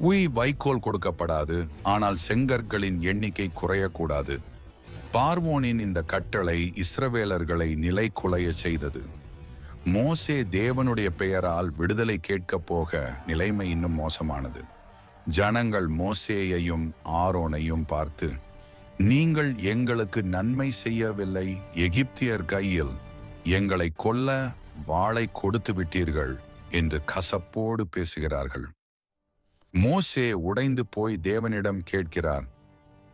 உய் வைக்கோல் கொடுக்கப்படாது ஆனால் செங்கற்களின் எண்ணிக்கை குறையக்கூடாது. பார்வோனின் இந்த கட்டளை இஸ்ரவேலர்களை நிலை குலைய செய்தது. மோசே தேவனுடைய பெயரால் விடுதலை கேட்கப் போக நிலைமை இன்னும் மோசமானது. ஜனங்கள் மோசேயையும் ஆரோனையும் பார்த்து நீங்கள் எங்களுக்கு நன்மை செய்யவில்லை எகிப்தியர் கையில் எங்களை கொல்ல வாளை கொடுத்து விட்டீர்கள் என்று கசப்போடு பேசுகிறார்கள். மோசே உடைந்து போய் தேவனிடம் கேட்கிறார்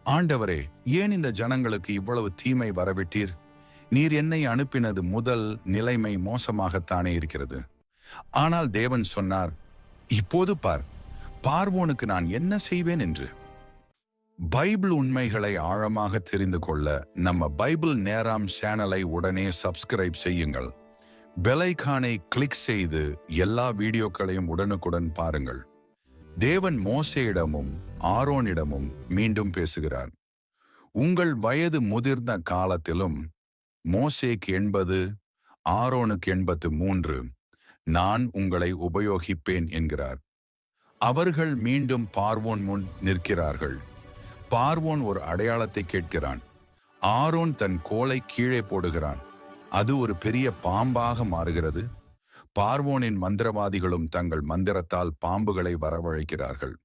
ஆண்டவரே ஏன் இந்த ஜனங்களுக்கு இவ்வளவு தீமை வரவிட்டீர்? நீர் என்னை அனுப்பினது முதல் நிலைமை மோசமாகத்தானே இருக்கிறது. ஆனால் தேவன் சொன்னார் இப்போது பார் பார்வோனுக்கு நான் என்ன செய்வேன் என்று? பைபிள் உண்மைகளை ஆழமாக தெரிந்து கொள்ள நம்ம பைபிள் நேராம் சேனலை உடனே சப்ஸ்கிரைப் செய்யுங்கள். பெலைகானை கிளிக் செய்து எல்லா வீடியோக்களையும் உடனுக்குடன் பாருங்கள். தேவன் மோசையிடமும் ஆரோனிடமும் மீண்டும் பேசுகிறார். உங்கள் வயது முதிர்ந்த காலத்திலும் மோசேக்கு எண்பது ஆரோனுக்கு எண்பத்து மூன்று நான் உங்களை உபயோகிப்பேன் என்கிறார். அவர்கள் மீண்டும் பார்வோன் முன் நிற்கிறார்கள். பார்வோன் ஒரு அடையாளத்தை கேட்கிறான். ஆரோன் தன் கோலை கீழே போடுகிறான். அது ஒரு பெரிய பாம்பாக மாறுகிறது. பார்வோனின் மந்திரவாதிகளும் தங்கள் மந்திரத்தால் பாம்புகளை வரவழைக்கிறார்கள்.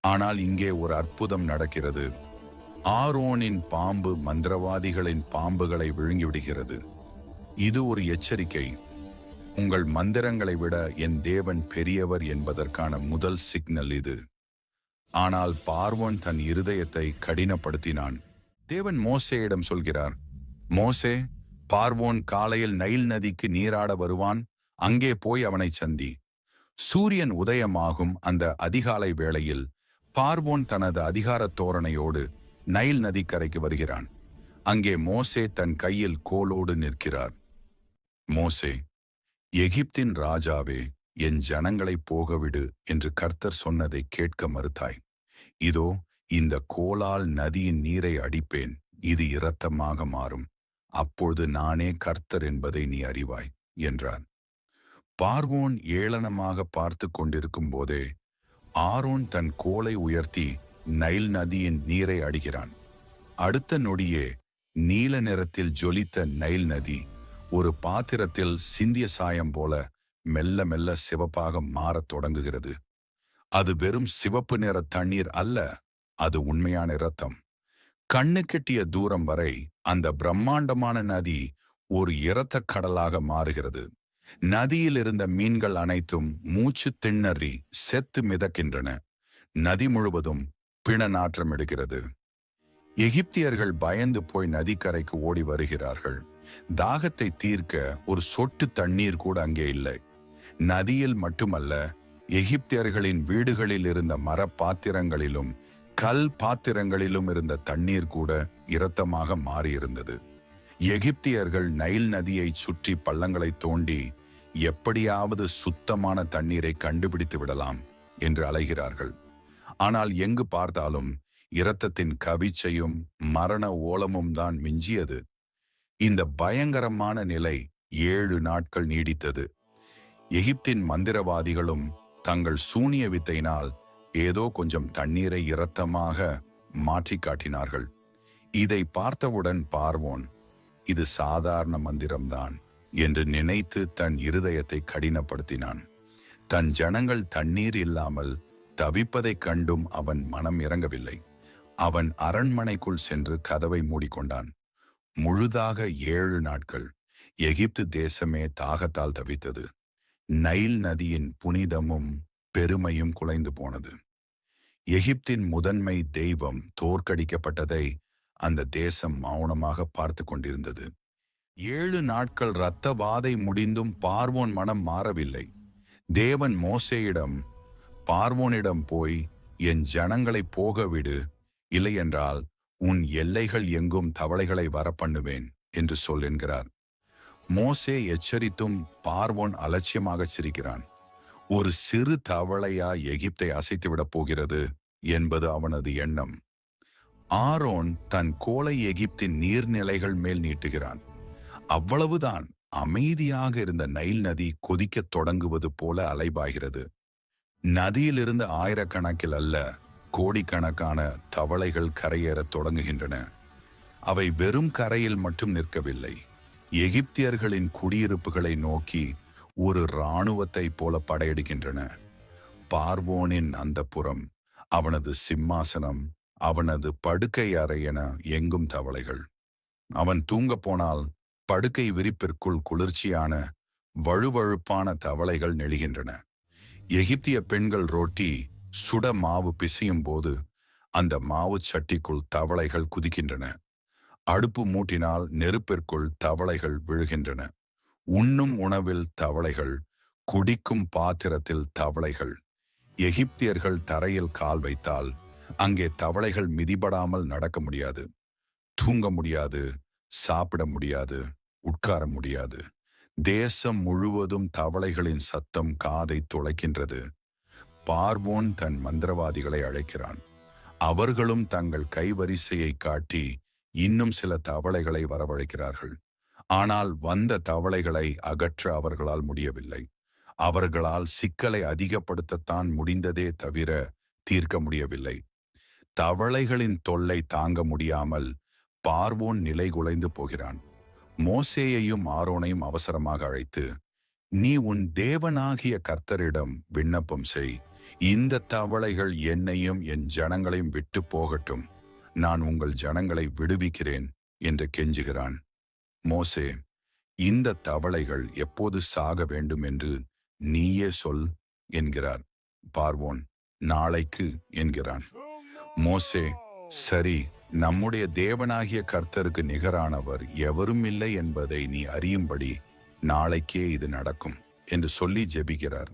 ஆனால் இங்கே ஒரு அற்புதம் நடக்கிறது. ஆரோனின் பாம்பு மந்திரவாதிகளின் பாம்புகளை விழுங்கிவிடுகிறது. இது ஒரு எச்சரிக்கை. உங்கள் மந்திரங்களை விட என் தேவன் பெரியவர் என்பதற்கான முதல் சிக்னல் இது. ஆனால் பார்வோன் தன் இருதயத்தை கடினப்படுத்தினான். தேவன் மோசேயிடம் சொல்கிறார் மோசே பார்வோன் காலையில் நைல் நதிக்கு நீராட வருவான்? அங்கே போய் அவனை சந்தி. சூரியன் உதயமாகும் அந்த அதிகாலை வேளையில் பார்வோன் தனது அதிகார தோரணையோடு நைல் நதிக்கரைக்கு வருகிறான். அங்கே மோசே தன் கையில் கோலோடு நிற்கிறார். மோசே எகிப்தின் ராஜாவே என் ஜனங்களை போகவிடு என்று கர்த்தர் சொன்னதை கேட்க மறுத்தாய். இதோ இந்த கோலால் நதியின் நீரை அடிப்பேன். இது இரத்தமாக மாறும். அப்பொழுது நானே கர்த்தர் என்பதை நீ அறிவாய் என்றார். பார்வோன் ஏளனமாக பார்த்து கொண்டிருக்கும் போதே ஆரோன் தன் கோலை உயர்த்தி நைல் நதியின் நீரை அடிகிறான் அடுத்த நொடியே நீல நிறத்தில் ஜொலித்த நைல் நதி ஒரு பாத்திரத்தில் சிந்திய சாயம் போல மெல்ல மெல்ல சிவப்பாக மாறத் தொடங்குகிறது. அது வெறும் சிவப்பு நிற தண்ணீர் அல்ல அது உண்மையான இரத்தம். கண்ணு கெட்டிய தூரம் வரை அந்த பிரம்மாண்டமான நதி ஒரு இரத்த கடலாக மாறுகிறது. நதியில் இருந்த மீன்கள் அனைத்தும் மூச்சு திண்ணறி செத்து மிதக்கின்றன. நதி முழுவதும் பிண நாற்றம் எடுக்கிறது. எகிப்தியர்கள் பயந்து போய் நதிக்கரைக்கு ஓடி வருகிறார்கள். தாகத்தை தீர்க்க ஒரு சொட்டு தண்ணீர் கூட அங்கே இல்லை. நதியில் மட்டுமல்ல எகிப்தியர்களின் வீடுகளில் இருந்த மர பாத்திரங்களிலும் கல் பாத்திரங்களிலும் இருந்த தண்ணீர் கூட இரத்தமாக மாறியிருந்தது. எகிப்தியர்கள் நைல் நதியை சுற்றி பள்ளங்களை தோண்டி எப்படியாவது சுத்தமான தண்ணீரை கண்டுபிடித்து விடலாம் என்று அலைகிறார்கள். ஆனால் எங்கு பார்த்தாலும் இரத்தத்தின் கவிச்சையும் மரண ஓலமும் தான் மிஞ்சியது. இந்த பயங்கரமான நிலை ஏழு நாட்கள் நீடித்தது. எகிப்தின் மந்திரவாதிகளும் தங்கள் சூனிய வித்தையினால் ஏதோ கொஞ்சம் தண்ணீரை இரத்தமாக மாற்றி காட்டினார்கள். இதை பார்த்தவுடன் பார்வோன் இது சாதாரண மந்திரம்தான் என்று நினைத்து தன் இருதயத்தை கடினப்படுத்தினான். தன் ஜனங்கள் தண்ணீர் இல்லாமல் தவிப்பதைக் கண்டும் அவன் மனம் இறங்கவில்லை. அவன் அரண்மனைக்குள் சென்று கதவை மூடிக்கொண்டான். முழுதாக ஏழு நாட்கள் எகிப்து தேசமே தாகத்தால் தவித்தது. நைல் நதியின் புனிதமும் பெருமையும் குலைந்து போனது. எகிப்தின் முதன்மை தெய்வம் தோற்கடிக்கப்பட்டதை அந்த தேசம் மௌனமாக பார்த்து கொண்டிருந்தது. ஏழு நாட்கள் இரத்த வாதை முடிந்தும் பார்வோன் மனம் மாறவில்லை. தேவன் மோசேயிடம் பார்வோனிடம் போய் என் ஜனங்களை போக விடு இல்லையென்றால் உன் எல்லைகள் எங்கும் தவளைகளை வரப்பண்ணுவேன் என்று சொல் என்கிறார். மோசே எச்சரித்தும் பார்வோன் அலட்சியமாக சிரிக்கிறான். ஒரு சிறு தவளையா எகிப்தை அசைத்துவிடப் போகிறது? என்பது அவனது எண்ணம். ஆரோன் தன் கோலை எகிப்தின் நீர்நிலைகள் மேல் நீட்டுகிறான். அவ்வளவுதான் அமைதியாக இருந்த நைல் நதி கொதிக்கத் தொடங்குவது போல அலைபாகிறது நதியிலிருந்து ஆயிரக்கணக்கில் அல்ல கோடிக்கணக்கான தவளைகள் கரையேறத் தொடங்குகின்றன. அவை வெறும் கரையில் மட்டும் நிற்கவில்லை. எகிப்தியர்களின் குடியிருப்புகளை நோக்கி ஒரு இராணுவத்தைப் போல படையெடுக்கின்றன பார்வோனின் அந்த புறம் அவனது சிம்மாசனம் அவனது படுக்கை அறை என எங்கும் தவளைகள். அவன் தூங்கப் போனால் படுக்கை விரிப்பிற்குள் குளிர்ச்சியான வழுவழுப்பான தவளைகள் நெழுகின்றன எகிப்திய பெண்கள் ரொட்டி சுட மாவு பிசையும் போது அந்த மாவு சட்டிக்குள் தவளைகள் குதிக்கின்றன. அடுப்பு மூட்டினால் நெருப்பிற்குள் தவளைகள் விழுகின்றன. உண்ணும் உணவில் தவளைகள் குடிக்கும் பாத்திரத்தில் தவளைகள். எகிப்தியர்கள் தரையில் கால் வைத்தால் அங்கே தவளைகள் மிதிபடாமல் நடக்க முடியாது. தூங்க முடியாது. சாப்பிட முடியாது. உட்கார முடியாது. தேசம் முழுவதும் தவளைகளின் சத்தம் காதை துளைக்கின்றது. பார்வோன் தன் மந்திரவாதிகளை அழைக்கிறான். அவர்களும் தங்கள் கைவரிசையை காட்டி இன்னும் சில தவளைகளை வரவழைக்கிறார்கள். ஆனால் வந்த தவளைகளை அகற்ற அவர்களால் முடியவில்லை. அவர்களால் சிக்கலை அதிகப்படுத்தத்தான் முடிந்ததே தவிர தீர்க்க முடியவில்லை. தவளைகளின் தொல்லை தாங்க முடியாமல் பார்வோன் நிலை குலைந்து போகிறான். மோசேயையும் ஆரோனையும் அவசரமாக அழைத்து நீ உன் தேவனாகிய கர்த்தரிடம் விண்ணப்பம் செய். இந்த தவளைகள் என்னையும் என் ஜனங்களையும் விட்டு போகட்டும். நான் உங்கள் ஜனங்களை விடுவிக்கிறேன் என்று கெஞ்சுகிறான். மோசே இந்த தவளைகள் எப்போது சாக வேண்டும் என்று நீயே சொல் என்கிறார் பார்வோன். நாளைக்கு என்கிறான். மோசே சரி நம்முடைய தேவனாகிய கர்த்தருக்கு நிகரானவர் எவரும் இல்லை என்பதை நீ அறியும்படி நாளைக்கே இது நடக்கும் என்று சொல்லி ஜெபிக்கிறார்.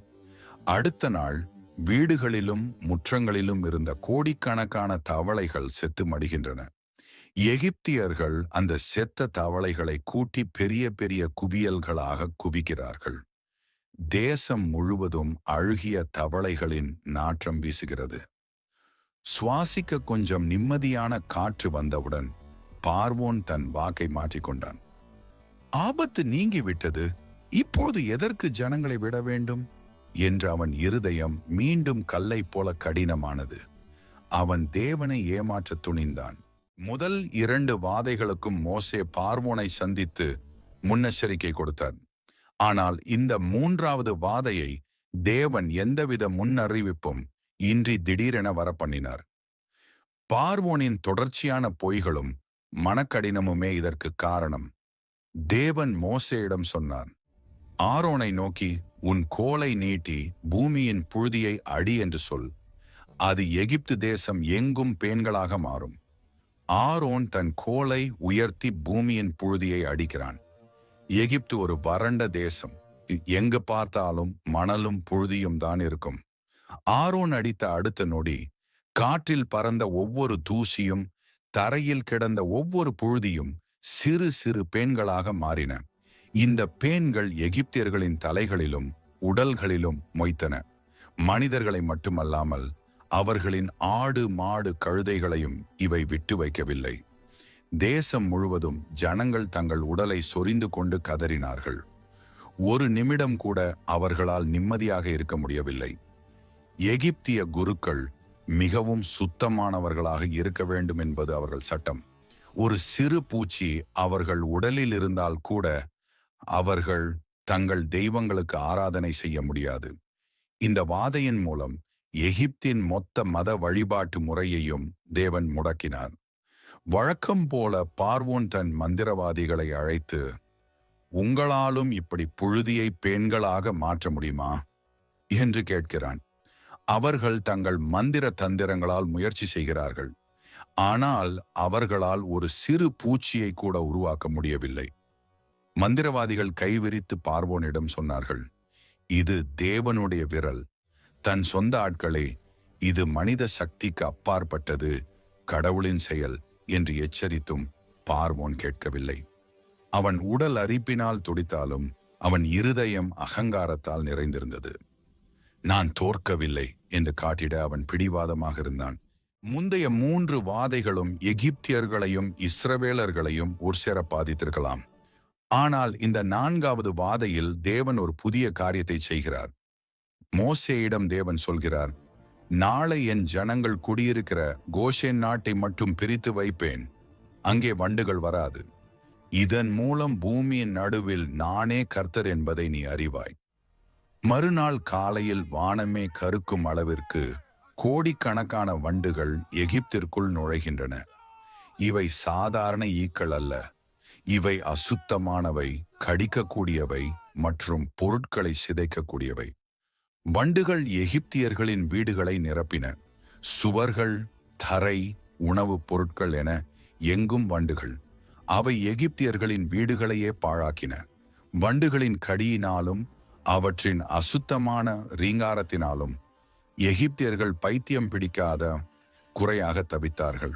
அடுத்த நாள் வீடுகளிலும் முற்றங்களிலும் இருந்த கோடிக்கணக்கான தவளைகள் செத்து மடிகின்றன எகிப்தியர்கள் அந்த செத்த தவளைகளை கூட்டி பெரிய பெரிய குவியல்களாக குவிக்கிறார்கள். தேசம் முழுவதும் அழுகிய தவளைகளின் நாற்றம் வீசுகிறது. சுவாசிக்க கொஞ்சம் நிம்மதியான காற்று வந்தவுடன் பார்வோன் தன் வாக்கை மாற்றிக்கொண்டான். ஆபத்து நீங்கிவிட்டது. இப்போது எதற்கு ஜனங்களை விட வேண்டும்? என்று அவன் இருதயம் மீண்டும் கல்லை போல கடினமானது. அவன் தேவனை ஏமாற்ற துணிந்தான். முதல் இரண்டு வாதைகளுக்கும் மோசே பார்வோனை சந்தித்து முன்னெச்சரிக்கை கொடுத்தார் ஆனால் இந்த மூன்றாவது வாதையை தேவன் எந்தவித முன்னறிவிப்பும் இன்றி திடீரென வரப்பண்ணினார். பார்வோனின் தொடர்ச்சியான பொய்களும் மனக்கடினமுமே இதற்கு காரணம். தேவன் மோசேயிடம் சொன்னார் ஆரோனை நோக்கி உன் கோலை நீட்டி பூமியின் புழுதியை அடி என்று சொல். அது எகிப்து தேசம் எங்கும் பேன்களாக மாறும். ஆரோன் தன் கோலை உயர்த்தி பூமியின் புழுதியை அடிக்கிறான். எகிப்து ஒரு வறண்ட தேசம். எங்கு பார்த்தாலும் மணலும் புழுதியும் தான் இருக்கும். ஆரோன் அடித்த அடுத்த நொடி காற்றில் பறந்த ஒவ்வொரு தூசியும் தரையில் கிடந்த ஒவ்வொரு புழுதியும் சிறு சிறு பேன்களாக மாறின. இந்த பேன்கள் எகிப்தியர்களின் தலைகளிலும் உடல்களிலும் மொய்த்தன. மனிதர்களை மட்டுமல்லாமல் அவர்களின் ஆடு மாடு கழுதைகளையும் இவை விட்டு வைக்கவில்லை. தேசம் முழுவதும் ஜனங்கள் தங்கள் உடலை சொரிந்து கொண்டு கதறினார்கள். ஒரு நிமிடம் கூட அவர்களால் நிம்மதியாக இருக்க முடியவில்லை. எகிப்திய குருக்கள் மிகவும் சுத்தமானவர்களாக இருக்க வேண்டும் என்பது அவர்கள் சட்டம். ஒரு சிறு பூச்சி அவர்கள் உடலில் இருந்தால் கூட அவர்கள் தங்கள் தெய்வங்களுக்கு ஆராதனை செய்ய முடியாது. இந்த வாதையின் மூலம் எகிப்தின் மொத்த மத வழிபாட்டு முறையையும் தேவன் முடக்கினார். வழக்கம் போல பார்வோன் தன் மந்திரவாதிகளை அழைத்து உங்களாலும் இப்படி புழுதியை பெண்களாக மாற்ற முடியுமா? என்று கேட்கிறான். அவர்கள் தங்கள் மந்திர தந்திரங்களால் முயற்சி செய்கிறார்கள். ஆனால் அவர்களால் ஒரு சிறு பூச்சியை கூட உருவாக்க முடியவில்லை. மந்திரவாதிகள் கைவிரித்து பார்வோனிடம் சொன்னார்கள் இது தேவனுடைய விரல். தன் சொந்த ஆட்களே இது மனித சக்திக்கு அப்பாற்பட்டது. கடவுளின் செயல் என்று எச்சரித்தும் பார்வோன் கேட்கவில்லை. அவன் உடல் அரிப்பினால் துடித்தாலும் அவன் இருதயம் அகங்காரத்தால் நிறைந்திருந்தது. நான் தோற்கவில்லை என்று காட்டிட அவன் பிடிவாதமாக இருந்தான். முந்தைய மூன்று வாதைகளும் எகிப்தியர்களையும் இஸ்ரவேலர்களையும் உற்சேர பாதித்திருக்கலாம். ஆனால் இந்த நான்காவது வாதையில் தேவன் ஒரு புதிய காரியத்தை செய்கிறார். மோசேயிடம் தேவன் சொல்கிறார் நாளை என் ஜனங்கள் குடியிருக்கிற கோஷேன் நாட்டை மட்டும் பிரித்து வைப்பேன். அங்கே வண்டுகள் வராது. இதன் மூலம் பூமியின் நடுவில் நானே கர்த்தர் என்பதை நீ அறிவாய். மறுநாள் காலையில் வானமே கருக்கும் அளவிற்கு கோடிக்கணக்கான வண்டுகள் எகிப்திற்குள் நுழைகின்றன. இவை சாதாரண ஈக்கள் அல்ல. இவை அசுத்தமானவை கடிக்கக்கூடியவை மற்றும் பொருட்களை சிதைக்கக்கூடியவை. வண்டுகள் எகிப்தியர்களின் வீடுகளை நிரப்பின. சுவர்கள் தரை உணவுப் பொருட்கள் என எங்கும் வண்டுகள். அவை எகிப்தியர்களின் வீடுகளையே பாழாக்கின. வண்டுகளின் கடியினாலும் அவற்றின் அசுத்தமான ரீங்காரத்தினாலும் எகிப்தியர்கள் பைத்தியம் பிடிக்காத குறையாக தவித்தார்கள்.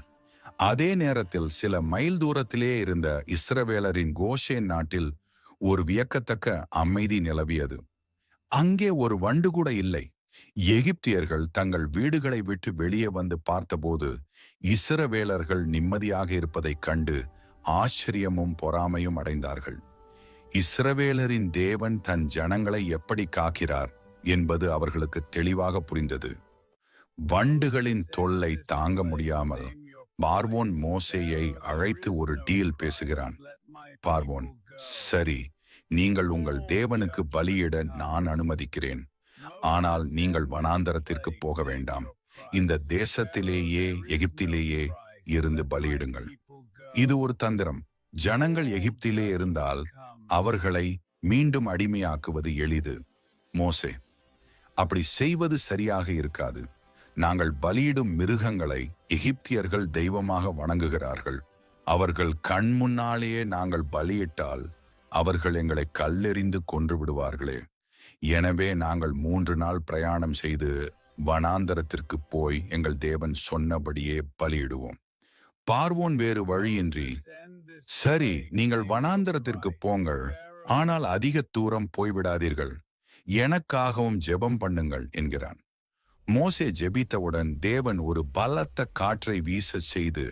அதே நேரத்தில் சில மைல் தூரத்திலே இருந்த இஸ்ரவேலரின் கோஷேன் நாட்டில் ஒரு வியக்கத்தக்க அமைதி நிலவியது. அங்கே ஒரு வண்டு கூட இல்லை. எகிப்தியர்கள் தங்கள் வீடுகளை விட்டு வெளியே வந்து பார்த்தபோது இஸ்ரவேலர்கள் நிம்மதியாக இருப்பதைக் கண்டு ஆச்சரியமும் பொறாமையும் அடைந்தார்கள். இஸ்ரவேலரின் தேவன் தன் ஜனங்களை எப்படி காக்கிறார் என்பது அவர்களுக்கு தெளிவாக புரிந்தது. வண்டுகளின் தொல்லை தாங்க முடியாமல் பார்வோன் மோசேயை அழைத்து ஒரு டீல் பேசுகிறான். பார்வோன் சரி நீங்கள் உங்கள் தேவனுக்கு பலியிட நான் அனுமதிக்கிறேன். ஆனால் நீங்கள் வனாந்தரத்திற்கு போக வேண்டாம். இந்த தேசத்திலேயே எகிப்திலேயே இருந்து பலியிடுங்கள். இது ஒரு தந்திரம். ஜனங்கள் எகிப்திலே இருந்தால் அவர்களை மீண்டும் அடிமையாக்குவது எளிது. மோசே அப்படி செய்வது சரியாக இருக்காது. நாங்கள் பலியிடும் மிருகங்களை எகிப்தியர்கள் தெய்வமாக வணங்குகிறார்கள். அவர்கள் கண் முன்னாலேயே நாங்கள் பலியிட்டால் அவர்கள் எங்களை கல்லெறிந்து கொன்று விடுவார்களே. எனவே நாங்கள் மூன்று நாள் பிரயாணம் செய்து வனாந்தரத்திற்கு போய் எங்கள் தேவன் சொன்னபடியே பலியிடுவோம். பார்வோன் வேறு வழியின்றி சரி நீங்கள் வனாந்தரத்திற்கு போங்கள். ஆனால் அதிக தூரம் போய்விடாதீர்கள். எனக்காகவும் ஜெபம் பண்ணுங்கள் என்கிறான். மோசே ஜெபித்தவுடன் தேவன் ஒரு பலத்த காற்றை வீச செய்து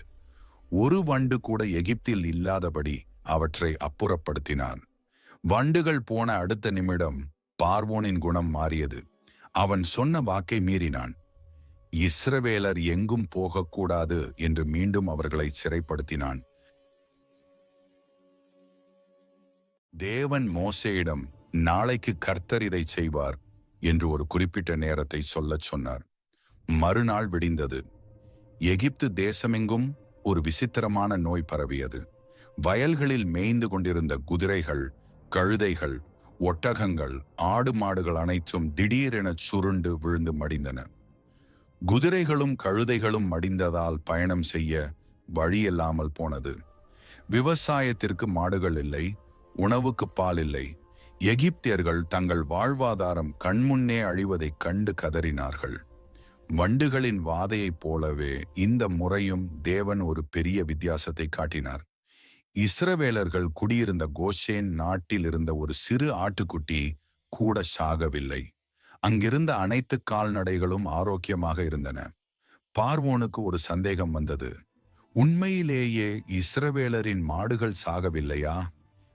ஒரு வண்டு கூட எகிப்தில் இல்லாதபடி அவற்றை அப்புறப்படுத்தினான். வண்டுகள் போன அடுத்த நிமிடம் பார்வோனின் குணம் மாறியது. அவன் சொன்ன வாக்கை மீறினான். இஸ்ரவேலர் எங்கும் போகக்கூடாது என்று மீண்டும் அவர்களை சிறைப்படுத்தினான். தேவன் மோசையிடம் நாளைக்கு கர்த்தர் இதை செய்வார் என்று ஒரு குறிப்பிட்ட நேரத்தை சொல்லச் சொன்னார். மறுநாள் விடிந்தது. எகிப்து தேசமெங்கும் ஒரு விசித்திரமான நோய் பரவியது. வயல்களில் மேய்ந்து கொண்டிருந்த குதிரைகள் கழுதைகள் ஒட்டகங்கள் ஆடு மாடுகள் அனைத்தும் திடீரென சுருண்டு விழுந்து மடிந்தன. குதிரைகளும் கழுதைகளும் மடிந்ததால் பயணம் செய்ய வழியில்லாமல் போனது. விவசாயத்திற்கு மாடுகள் இல்லை உணவுக்கு பால் இல்லை எகிப்தியர்கள் தங்கள் வாழ்வாதாரம் கண்முன்னே அழிவதைக் கண்டு கதறினார்கள். வண்டுகளின் வாதையைப் போலவே இந்த முறையும் தேவன் ஒரு பெரிய வித்தியாசத்தை காட்டினார். இஸ்ரவேலர்கள் குடியிருந்த கோஷேன் நாட்டில் இருந்த ஒரு சிறு ஆட்டுக்குட்டி கூட சாகவில்லை. அங்கிருந்த அனைத்து கால்நடைகளும் ஆரோக்கியமாக இருந்தன. பார்வோனுக்கு ஒரு சந்தேகம் வந்தது. உண்மையிலேயே இஸ்ரவேலரின் மாடுகள் சாகவில்லையா?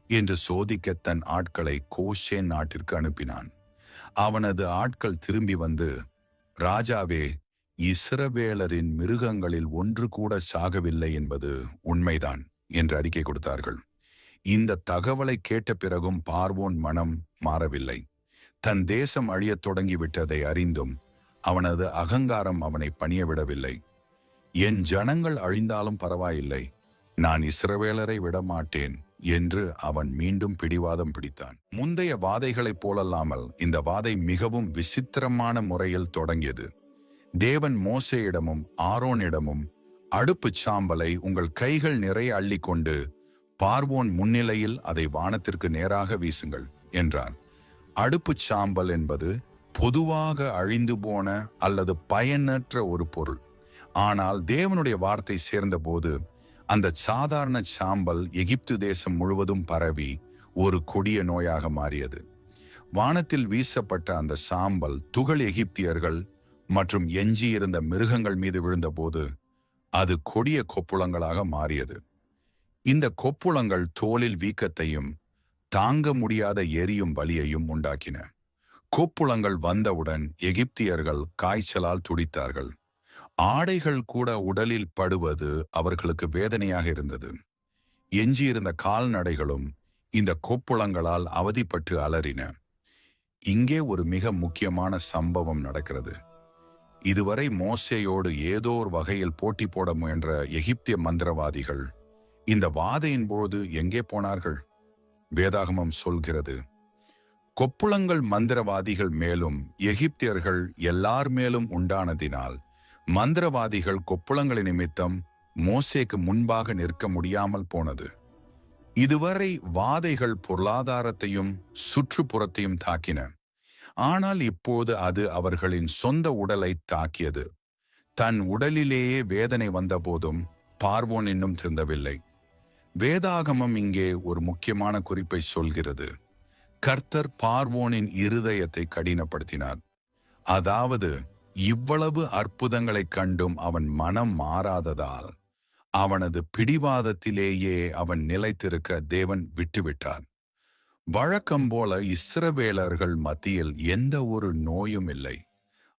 என்று சோதிக்க தன் ஆட்களை கோஷேன் நாட்டிற்கு அனுப்பினான். அவனது ஆட்கள் திரும்பி வந்து ராஜாவே இஸ்ரவேலரின் மிருகங்களில் ஒன்று கூட சாகவில்லை என்பது உண்மைதான் என்று அறிக்கை கொடுத்தார்கள். இந்த தகவலை கேட்ட பிறகும் பார்வோன் மனம் மாறவில்லை. தன் தேசம் அழியத் தொடங்கிவிட்டதை அறிந்தும் அவனது அகங்காரம் அவனை பணிய விடவில்லை என் ஜனங்கள் அழிந்தாலும் பரவாயில்லை. நான் இஸ்ரவேலரை விடமாட்டேன். என்று அவன் மீண்டும் பிடிவாதம் பிடித்தான். முந்தைய வாதைகளைப் போலல்லாமல் இந்த வாதை மிகவும் விசித்திரமான முறையில் தொடங்கியது. தேவன் மோசையிடமும் ஆரோனிடமும் அடுப்புச் சாம்பலை உங்கள் கைகள் நிறைய அள்ளிக்கொண்டு பார்வோன் முன்னிலையில் அதை வானத்திற்கு நேராக வீசுங்கள் என்றார் அடுப்புச் சாம்பல் என்பது பொதுவாக அழிந்து போன அல்லது பயனற்ற ஒரு பொருள். ஆனால் தேவனுடைய வார்த்தை சேர்ந்தபோது அந்த சாதாரண சாம்பல் எகிப்து தேசம் முழுவதும் பரவி ஒரு கொடிய நோயாக மாறியது. வானத்தில் வீசப்பட்ட அந்த சாம்பல் துகள் எகிப்தியர்கள் மற்றும் எஞ்சியிருந்த மிருகங்கள் மீது விழுந்தபோது அது கொடிய கொப்புளங்களாக மாறியது. இந்த கொப்புளங்கள் தோலில் வீக்கத்தையும் தாங்க முடியாத எரியும் வலியையும் உண்டாக்கின. கொப்புளங்கள் வந்தவுடன் எகிப்தியர்கள் காய்ச்சலால் துடித்தார்கள். ஆடைகள் கூட உடலில் படுவது அவர்களுக்கு வேதனையாக இருந்தது. எஞ்சியிருந்த கால்நடைகளும் இந்த கொப்புளங்களால் அவதிப்பட்டு அலறின. இங்கே ஒரு மிக முக்கியமான சம்பவம் நடக்கிறது. இதுவரை மோசையோடு ஏதோ ஒரு வகையில் போட்டி போட முயன்ற எகிப்திய மந்திரவாதிகள் இந்த வாதையின் போது எங்கே போனார்கள்? வேதாகமம் சொல்கிறது கொப்புளங்கள் மந்திரவாதிகள் மேலும் எகிப்தியர்கள் எல்லார் மேலும் உண்டானதினால் மந்திரவாதிகள் கொப்புளங்களை நிமித்தம் மோசேக்கு முன்பாக நிற்க முடியாமல் போனது. இதுவரை வாதைகள் பொருளாதாரத்தையும் சுற்றுப்புறத்தையும் தாக்கின. ஆனால் இப்போது அது அவர்களின் சொந்த உடலை தாக்கியது. தன் உடலிலேயே வேதனை வந்தபோதும் பார்வோன் இன்னும் திருந்தவில்லை. வேதாகமம் இங்கே ஒரு முக்கியமான குறிப்பை சொல்கிறது. கர்த்தர் பார்வோனின் இருதயத்தை கடினப்படுத்தினார். அதாவது இவ்வளவு அற்புதங்களைக் கண்டும் அவன் மனம் மாறாததால் அவனது பிடிவாதத்திலேயே அவன் நிலைத்திருக்க தேவன் விட்டுவிட்டான் வழக்கம் போல இஸ்ரவேலர்கள் மத்தியில் எந்த ஒரு நோயும் இல்லை.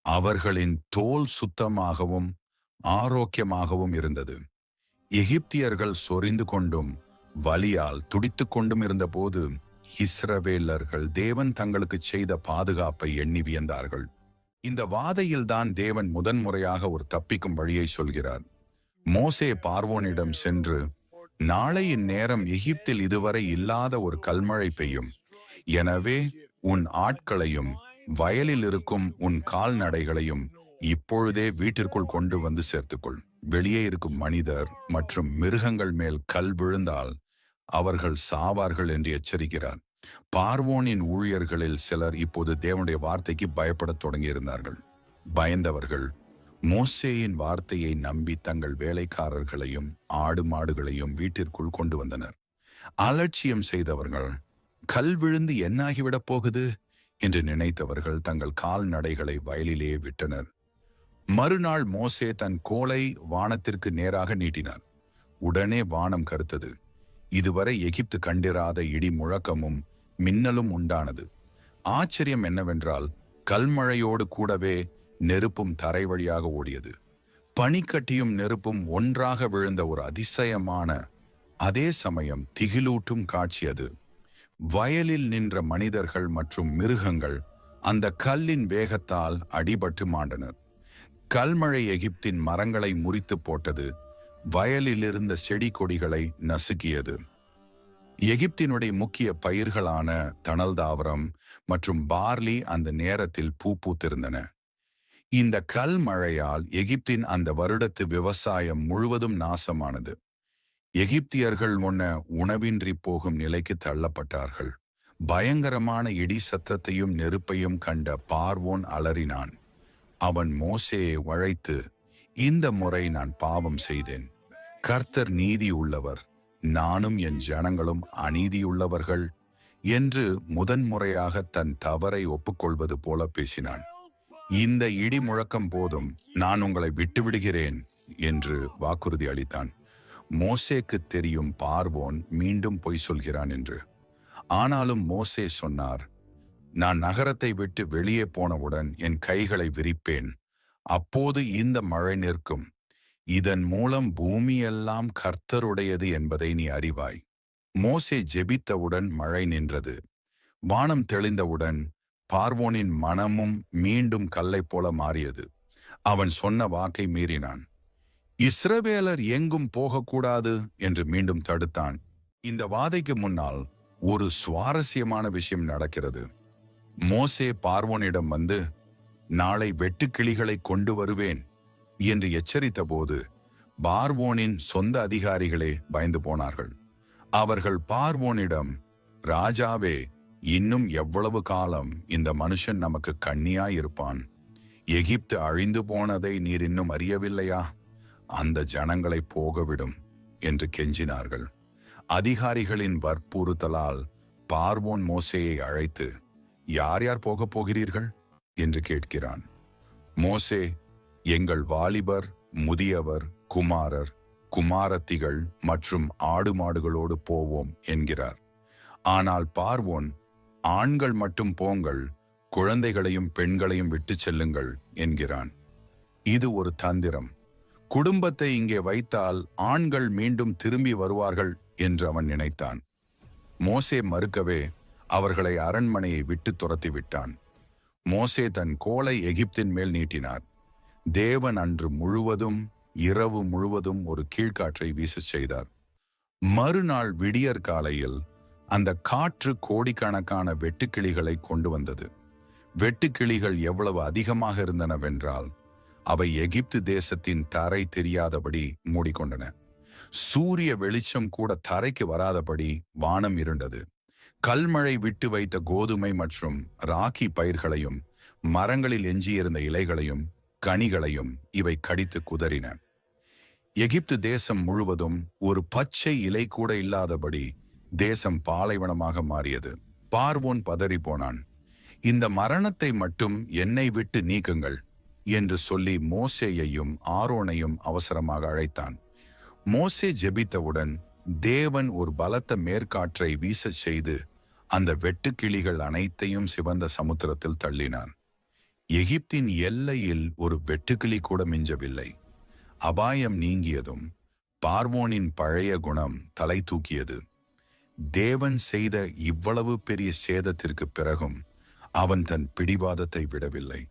அவர்களின் தோல் சுத்தமாகவும் ஆரோக்கியமாகவும் இருந்தது. எகிப்தியர்கள் சொரிந்து கொண்டும் வலியால் துடித்துக் கொண்டும் இருந்தபோது இஸ்ரவேலர்கள் தேவன் தங்களுக்கு செய்த பாதுகாப்பை எண்ணி வியந்தார்கள். இந்த வாதையில்தான் தேவன் முதன்முறையாக ஒரு தப்பிக்கும் வழியை சொல்கிறார். மோசே பார்வோனிடம் சென்று நாளையின் நேரம் எகிப்தில் இதுவரை இல்லாத ஒரு கல்மழை பெய்யும். எனவே உன் ஆட்களையும் வயலில் இருக்கும் உன் கால்நடைகளையும் இப்பொழுதே வீட்டிற்குள் கொண்டு வந்து சேர்த்துக்கொள். வெளியே இருக்கும் மனிதர் மற்றும் மிருகங்கள் மேல் கல் விழுந்தால் அவர்கள் சாவார்கள் என்று எச்சரிக்கிறார். பார்வோனின் ஊழியர்களில் சிலர் இப்போது தேவனுடைய வார்த்தைக்கு பயப்படத் தொடங்கியிருந்தார்கள். பயந்தவர்கள் மோசேயின் வார்த்தையை நம்பி தங்கள் வேலைக்காரர்களையும் ஆடு மாடுகளையும் வீட்டிற்குள் கொண்டு வந்தனர். அலட்சியம் செய்தவர்கள் கல் விழுந்து என்னாகிவிடப் போகுது? என்று நினைத்தவர்கள் தங்கள் கால்நடைகளை வயலிலே விட்டனர். மறுநாள் மோசே தன் கோலை வானத்திற்கு நேராக நீட்டினார். உடனே வானம் கருத்தது. இதுவரை எகிப்து கண்டிராத இடி முழக்கமும் மின்னலும் உண்டானது. ஆச்சரியம் என்னவென்றால் கல்மழையோடு கூடவே நெருப்பும் தரை வழியாக ஓடியது. பனிக்கட்டியும் நெருப்பும் ஒன்றாக விழுந்த ஒரு அதிசயமான அதே சமயம் திகிலூட்டும் காட்சி அது. வயலில் நின்ற மனிதர்கள் மற்றும் மிருகங்கள் அந்த கல்லின் வேகத்தால் அடிபட்டு மாண்டனர். கல்மழை எகிப்தின் மரங்களை முறித்து போட்டது வயலில் இருந்த செடி கொடிகளை நசுக்கியது. எகிப்தினுடைய முக்கிய பயிர்களான தணல் தாவரம் மற்றும் பார்லி அந்த நேரத்தில் பூ பூத்திருந்தன. இந்த கல் மழையால் எகிப்தின் அந்த வருடத்து விவசாயம் முழுவதும் நாசமானது. எகிப்தியர்கள் முன்ன உணவின்றி போகும் நிலைக்கு தள்ளப்பட்டார்கள். பயங்கரமான இடி சத்தத்தையும் நெருப்பையும் கண்ட பார்வோன் அலறினான். அவன் மோசையை வழைத்து இந்த முறை நான் பாவம் செய்தேன். கர்த்தர் நீதி உள்ளவர் நானும் என் ஜனங்களும் அநீதியுள்ளவர்கள் என்று முதன்முறையாக தன் தவறை ஒப்புக்கொள்வது போல பேசினான். இந்த இடி முழக்கம் போதும் நான் உங்களை விட்டுவிடுகிறேன் என்று வாக்குறுதி அளித்தான். மோசேக்கு தெரியும் பார்வோன் மீண்டும் பொய் சொல்கிறான் என்று. ஆனாலும் மோசே சொன்னார் நான் நகரத்தை விட்டு வெளியே போனவுடன் என் கைகளை விரிப்பேன். அப்போது இந்த மழை நிற்கும். இதன் மூலம் பூமியெல்லாம் கர்த்தருடையது என்பதை நீ அறிவாய். மோசே ஜெபித்தவுடன் மழை நின்றது. வானம் தெளிந்தவுடன் பார்வோனின் மனமும் மீண்டும் கல்லை போல மாறியது. அவன் சொன்ன வாக்கை மீறினான். இஸ்ரவேலர் எங்கும் போகக்கூடாது என்று மீண்டும் தடுத்தான். இந்த வாதைக்கு முன்னால் ஒரு சுவாரஸ்யமான விஷயம் நடக்கிறது. மோசே பார்வோனிடம் வந்து நாளை வெட்டுக்கிளிகளை கொண்டு வருவேன் என்று எச்சரித்த போது பார்வோனின் சொந்த அதிகாரிகளே பயந்து போனார்கள். அவர்கள் பார்வோனிடம் ராஜாவே இன்னும் எவ்வளவு காலம் இந்த மனுஷன் நமக்கு கண்ணியாய் இருப்பான் எகிப்து அழிந்து போனதை நீர் இன்னும் அறியவில்லையா? அந்த ஜனங்களை போகவிடும் என்று கெஞ்சினார்கள். அதிகாரிகளின் வற்புறுத்தலால் பார்வோன் மோசையை அழைத்து யார் யார் போகப் போகிறீர்கள்? என்று கேட்கிறான். மோசே எங்கள் வாலிபர் முதியவர் குமாரர் குமாரத்திகள் மற்றும் ஆடு மாடுகளோடு போவோம் என்கிறார். ஆனால் பார்வோன் ஆண்கள் மட்டும் போங்கள் குழந்தைகளையும் பெண்களையும் விட்டு செல்லுங்கள் என்கிறான். இது ஒரு தந்திரம். குடும்பத்தை இங்கே வைத்தால் ஆண்கள் மீண்டும் திரும்பி வருவார்கள் என்று அவன் நினைத்தான். மோசே மறுக்கவே அவர்களை அரண்மனையை விட்டு துரத்தி விட்டான் மோசே தன் கோலை எகிப்தின் மேல் நீட்டினார். தேவன் அன்று முழுவதும் இரவு முழுவதும் ஒரு கீழ்காற்றை வீசச் செய்தார். மறுநாள் விடியற் காலையில் அந்த காற்று கோடிக்கணக்கான வெட்டுக்கிளிகளை கொண்டு வந்தது. வெட்டுக்கிளிகள் எவ்வளவு அதிகமாக இருந்தனவென்றால் அவை எகிப்து தேசத்தின் தரை தெரியாதபடி மூடிக்கொண்டன. சூரிய வெளிச்சம் கூட தரைக்கு வராதபடி வானம் இருண்டது. கல்மழை விட்டு வைத்த கோதுமை மற்றும் ராக்கி பயிர்களையும் மரங்களில் எஞ்சியிருந்த இலைகளையும் கனிகளையும் இவை கடித்து குதறின. எகிப்து தேசம் முழுவதும் ஒரு பச்சை இலை கூட இல்லாதபடி தேசம் பாலைவனமாக மாறியது. பார்வோன் பதறி போனான். இந்த மரணத்தை மட்டும் என்னை விட்டு நீக்குங்கள் என்று சொல்லி மோசேயையும் ஆரோனையும் அவசரமாக அழைத்தான். மோசே ஜெபித்தவுடன் தேவன் ஒரு பலத்த மேற்காற்றை வீசச் செய்து அந்த வெட்டுக்கிளிகள் அனைத்தையும் சிவந்த சமுத்திரத்தில் தள்ளினான். எகிப்தின் எல்லையில் ஒரு வெட்டுக்கிளி கூட மிஞ்சவில்லை. அபாயம் நீங்கியதும் பார்வோனின் பழைய குணம் தலை தூக்கியது. தேவன் செய்த இவ்வளவு பெரிய சேதத்திற்கு பிறகும் அவன் தன் பிடிவாதத்தை விடவில்லை.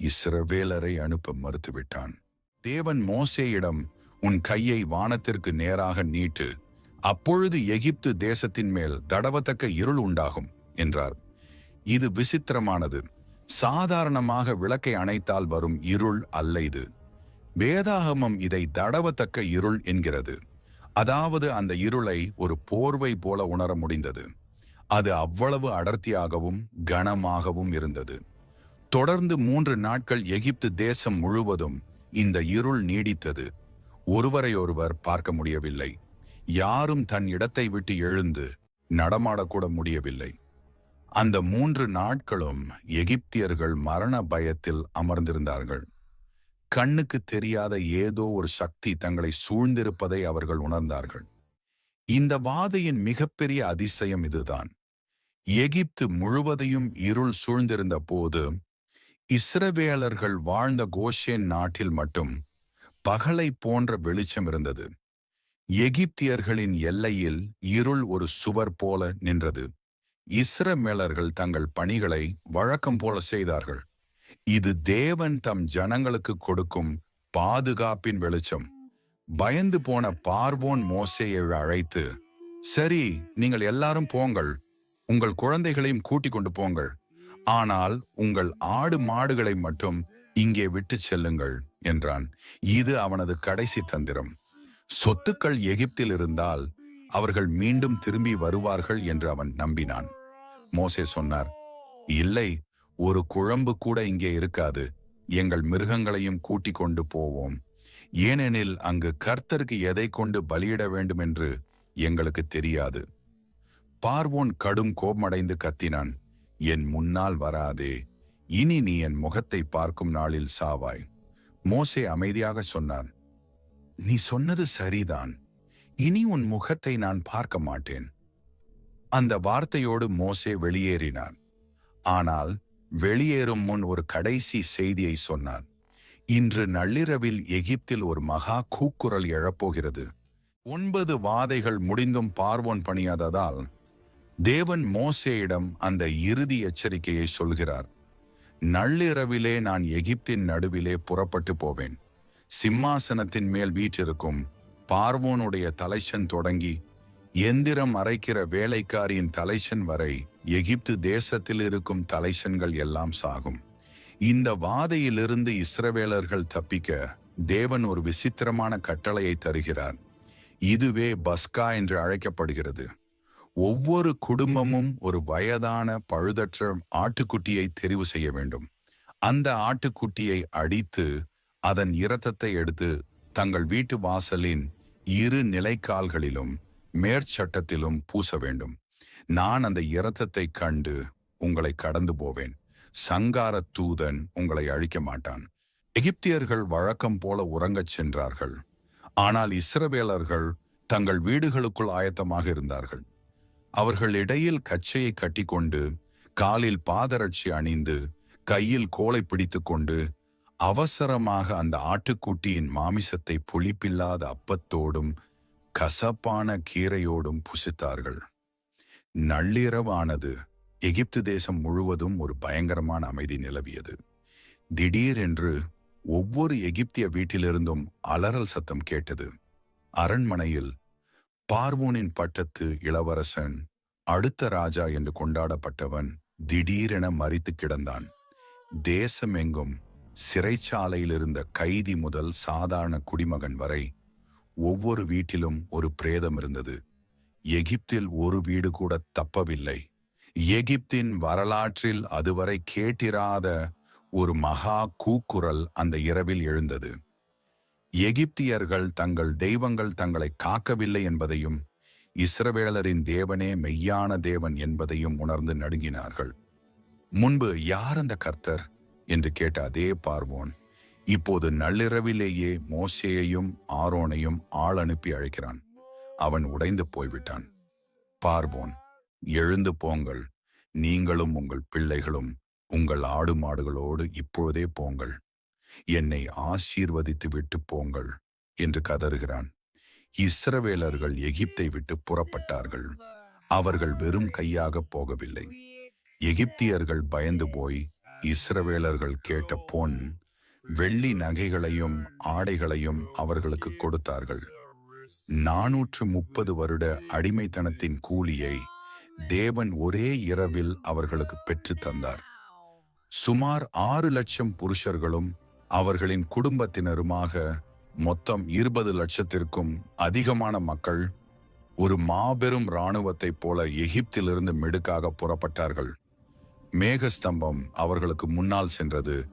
இஸ்ரவேலரை அனுப்ப மறுத்துவிட்டான். தேவன் மோசேயிடம் உன் கையை வானத்திற்கு நேராக நீட்டு அப்பொழுது எகிப்து தேசத்தின் மேல் தடவத்தக்க இருள் உண்டாகும் என்றார். இது விசித்திரமானது. சாதாரணமாக விளக்கை அணைத்தால் வரும் இருள் அல்ல இது. வேதாகமம் இதை தடவத்தக்க இருள் என்கிறது. அதாவது அந்த இருளை ஒரு போர்வை போல உணர முடிந்தது. அது அவ்வளவு அடர்த்தியாகவும் கனமாகவும் இருந்தது. தொடர்ந்து மூன்று நாட்கள் எகிப்து தேசம் முழுவதும் இந்த இருள் நீடித்தது. ஒருவரையொருவர் பார்க்க முடியவில்லை. யாரும் தன் இடத்தை விட்டு எழுந்து நடமாடக்கூட முடியவில்லை. அந்த மூன்று நாட்களும் எகிப்தியர்கள் மரண பயத்தில் அமர்ந்திருந்தார்கள். கண்ணுக்கு தெரியாத ஏதோ ஒரு சக்தி தங்களை சூழ்ந்திருப்பதை அவர்கள் உணர்ந்தார்கள். இந்த வாதையின் மிகப்பெரிய அதிசயம் இதுதான். எகிப்து முழுவதையும் இருள் சூழ்ந்திருந்த போது இஸ்ரவேலர்கள் வாழ்ந்த கோஷேன் நாட்டில் மட்டும் பகலை போன்ற வெளிச்சம் இருந்தது. எகிப்தியர்களின் எல்லையில் இருள் ஒரு சுவர் போல நின்றது. இஸ்ரமேலர்கள் தங்கள் பணிகளை வழக்கம் போல செய்தார்கள். இது தேவன் தம் ஜனங்களுக்கு கொடுக்கும் பாதுகாப்பின் வெளிச்சம். பயந்து போன பார்வோன் மோசையை அழைத்து சரி நீங்கள் எல்லாரும் போங்கள். உங்கள் குழந்தைகளையும் கூட்டிக் கொண்டு போங்கள். ஆனால் உங்கள் ஆடு மாடுகளை மட்டும் இங்கே விட்டு செல்லுங்கள். என்றான். இது அவனது கடைசி தந்திரம். சொத்துக்கள் எகிப்தில் இருந்தால் அவர்கள் மீண்டும் திரும்பி வருவார்கள் என்று அவன் நம்பினான். மோசே சொன்னார் இல்லை ஒரு குழம்பு கூட இங்கே இருக்காது. எங்கள் மிருகங்களையும் கூட்டிக் கொண்டு போவோம். ஏனெனில் அங்கு கர்த்தருக்கு எதை கொண்டு பலியிட வேண்டும் என்று எங்களுக்கு தெரியாது. பார்வோன் கடும் கோபமடைந்து கத்தினான் என் முன்னால் வராதே. இனி நீ என் முகத்தை பார்க்கும் நாளில் சாவாய். மோசே அமைதியாக சொன்னான் நீ சொன்னது சரிதான். இனி உன் முகத்தை நான் பார்க்க மாட்டேன். அந்த வார்த்தையோடு மோசே வெளியேறினார். ஆனால் வெளியேறும் முன் ஒரு கடைசி செய்தியை சொன்னான் இன்று நள்ளிரவில் எகிப்தில் ஒரு மகா கூக்குரல் எழப்போகிறது. ஒன்பது வாதைகள் முடிந்தும் பார்வோன் பணியாததால் தேவன் மோசேயிடம் அந்த இறுதி எச்சரிக்கையை சொல்கிறார். நள்ளிரவிலே நான் எகிப்தின் நடுவிலே புறப்பட்டு போவேன். சிம்மாசனத்தின் மேல் வீற்றிருக்கும் பார்வோனுடைய தலைச்சன் தொடங்கி எந்திரம் அரைக்கிற வேலைக்காரியின் தலைச்சன் வரை எகிப்து தேசத்தில் இருக்கும் தலைச்சன்கள் எல்லாம் சாகும். இந்த வாதையிலிருந்து இஸ்ரவேலர்கள் தப்பிக்க தேவன் ஒரு விசித்திரமான கட்டளையை தருகிறார். இதுவே பஸ்கா என்று அழைக்கப்படுகிறது. ஒவ்வொரு குடும்பமும் ஒரு வயதான பழுதற்ற ஆட்டுக்குட்டியை தெரிவு செய்ய வேண்டும். அந்த ஆட்டுக்குட்டியை அடித்து அதன் இரத்தத்தை எடுத்து தங்கள் வீட்டு வாசலின் இரு நிலைக்கால்களிலும் மேற்சட்டத்திலும் பூச வேண்டும். நான் அந்த இரத்தத்தை கண்டு உங்களை கடந்து போவேன். சங்கார தூதன் உங்களை அழிக்க மாட்டான். எகிப்தியர்கள் வழக்கம் போல உறங்கச் சென்றார்கள். ஆனால் இஸ்ரவேலர்கள் தங்கள் வீடுகளுக்குள் ஆயத்தமாக இருந்தார்கள். அவர்கள் இடையில் கச்சையை கட்டிக்கொண்டு காலில் பாதரட்சி அணிந்து கையில் கோலை பிடித்துக்கொண்டு அவசரமாக அந்த ஆட்டுக்குட்டியின் மாமிசத்தை புளிப்பில்லாத அப்பத்தோடும் கசப்பான கீரையோடும் புசித்தார்கள். நள்ளிரவானது எகிப்து தேசம் முழுவதும் ஒரு பயங்கரமான அமைதி நிலவியது. திடீரென்று ஒவ்வொரு எகிப்திய வீட்டிலிருந்தும் அலறல் சத்தம் கேட்டது. அரண்மனையில் பார்வோனின் பட்டத்து இளவரசன் அடுத்த ராஜா என்று கொண்டாடப்பட்டவன் திடீரென மறித்து கிடந்தான். தேசமெங்கும் சிறைச்சாலையில் இருந்த கைதி முதல் சாதாரண குடிமகன் வரை ஒவ்வொரு வீட்டிலும் ஒரு பிரேதம் இருந்தது. எகிப்தில் ஒரு வீடு கூட தப்பவில்லை. எகிப்தின் வரலாற்றில் அதுவரை கேட்டிராத ஒரு மகா கூக்குரல் அந்த இரவில் எழுந்தது. எகிப்தியர்கள் தங்கள் தெய்வங்கள் தங்களை காக்கவில்லை என்பதையும் இஸ்ரவேலரின் தேவனே மெய்யான தேவன் என்பதையும் உணர்ந்து நடுங்கினார்கள். முன்பு யார் அந்த கர்த்தர்? என்று கேட்ட அதே பார்வோன் இப்போது நள்ளிரவிலேயே மோசேயையும் ஆரோனையும் ஆள் அனுப்பி அழைக்கிறான். அவன் உடைந்து போய்விட்டான். பார்வோன் எழுந்து போங்கள். நீங்களும் உங்கள் பிள்ளைகளும் உங்கள் ஆடு மாடுகளோடு இப்பொழுதே போங்கள். என்னை ஆசீர்வதித்து விட்டு போங்கள் என்று கதறுகிறான். இஸ்ரவேலர்கள் எகிப்தை விட்டு புறப்பட்டார்கள். அவர்கள் வெறும் கையாக போகவில்லை. எகிப்தியர்கள் பயந்து போய் இஸ்ரவேலர்கள் கேட்ட பொன் வெள்ளி நகைகளையும் ஆடைகளையும் அவர்களுக்கு கொடுத்தார்கள். நாநூற்று முப்பது வருட அடிமைத்தனத்தின் கூலியை தேவன் ஒரே இரவில் அவர்களுக்கு பெற்று தந்தார். சுமார் ஆறு லட்சம் புருஷர்களும் அவர்களின் குடும்பத்தினருமாக மொத்தம் இருபது லட்சத்திற்கும் அதிகமான மக்கள் ஒரு மாபெரும் இராணுவத்தைப் போல எகிப்திலிருந்து மெடுக்காக புறப்பட்டார்கள். மேகஸ்தம்பம் அவர்களுக்கு முன்னால் சென்றது.